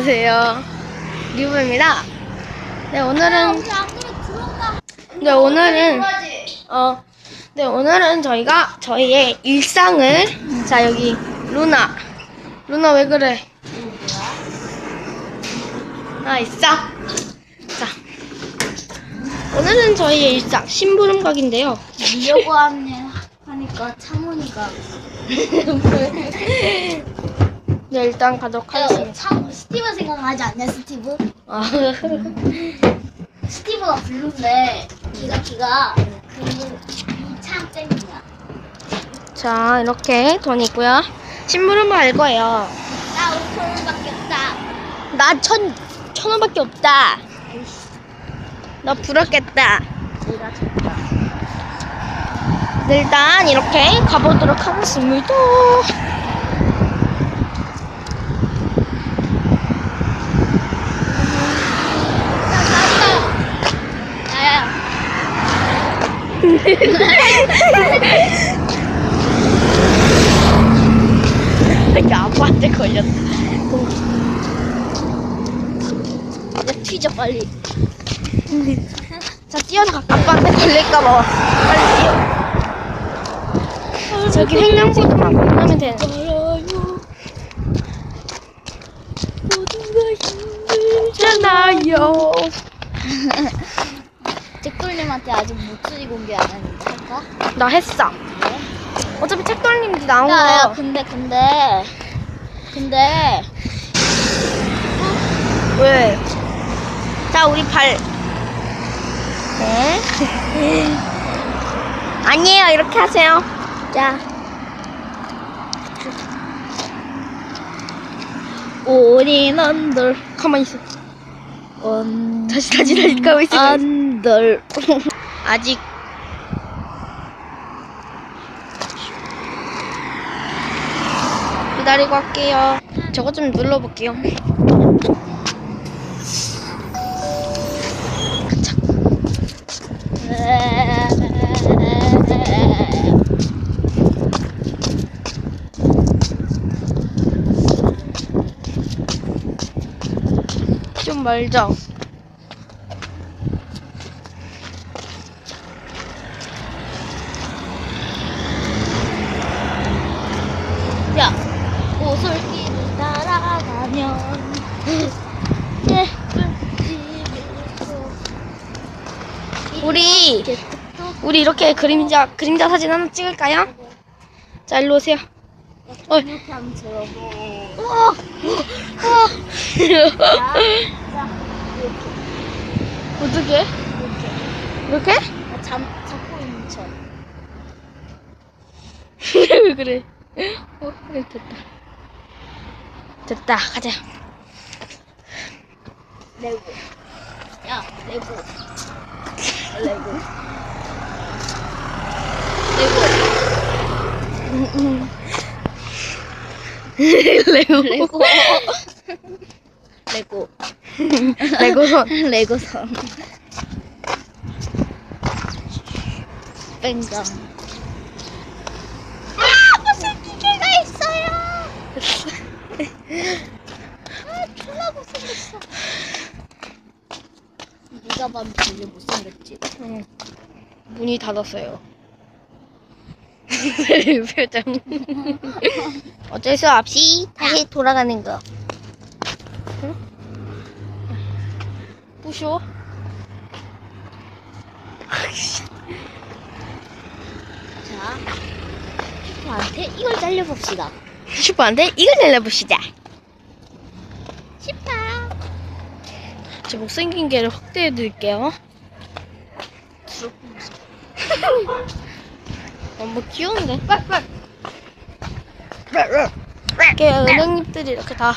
안녕하세요. 리브입니다. 네, 오늘은, 들어가. 네, 오늘은, 어, 네, 오늘은 저희가 저희의 일상을, 자, 여기, 루나. 루나 왜 그래? 아, 있어? 자. 오늘은 저희의 일상, 심부름각인데요. 이려고 하네 하니까 창훈이가 네, 일단 가도록 하겠습니다. 참 스티브 생각하지 않냐 스티브? 아, 스티브가 블루인데 기가 기가 그이참 땡이야. 자, 이렇게 돈 있고요. 심부름을 할 거예요. 나 5천 원밖에 없다. 나 천, 천 원밖에 없다. 너 부럽겠다. 내가 졌다. 네, 일단 이렇게 가보도록 하겠습니다. 이렇게 아빠한테 걸렸다. 이제 튀죠 빨리. 자, 뛰어서 아빠한테 걸릴까봐. 빨리 뛰어. 저기 횡령보드만 건너면 되는데. 힘들잖아요. 잭돌님한테 아직 목소리 공개 안 했는데 할까? 나 했어. 어차피 책돌림도 나온 야, 야, 거. 근데 근데 근데 왜? 자, 우리 발. 네. 아니에요, 이렇게 하세요. 자. 언들 가만히 있어. 언 다시, 다시, 다시 가고 있어. 언들 아직. 기다리고 할게요. 저거 좀 눌러볼게요. 좀 말자. 야 오솔길을 따라가면 예쁜 우리 집이 우리 이렇게 그림자 그림자 사진 하나 찍을까요? 자 일로 오세요. 어. 이렇게 하면 들어보 어떻게? 이렇게 이렇게? 나 잠, 잡고 있는 척 왜 그래? 어 됐다. 됐다 가자. 레고 야 레고 레고 레고 레고 레고 레고 선. 레고선 뺑강 아 무슨 기계가 있어요 아 졸라 못생겼어 네가 봐도 되게 못생겼지 응. 문이 닫았어요. 표정. 어쩔 수 없이 다시 돌아가는 거. 응? 부셔? 자 슈퍼한테 이걸 잘려봅시다 슈퍼한테 이걸 날려봅시다. 슈퍼 제 못생긴 개를 확대해 드릴게요. 어, 뭐 귀여운데? 이렇게 은행잎들이 이렇게 다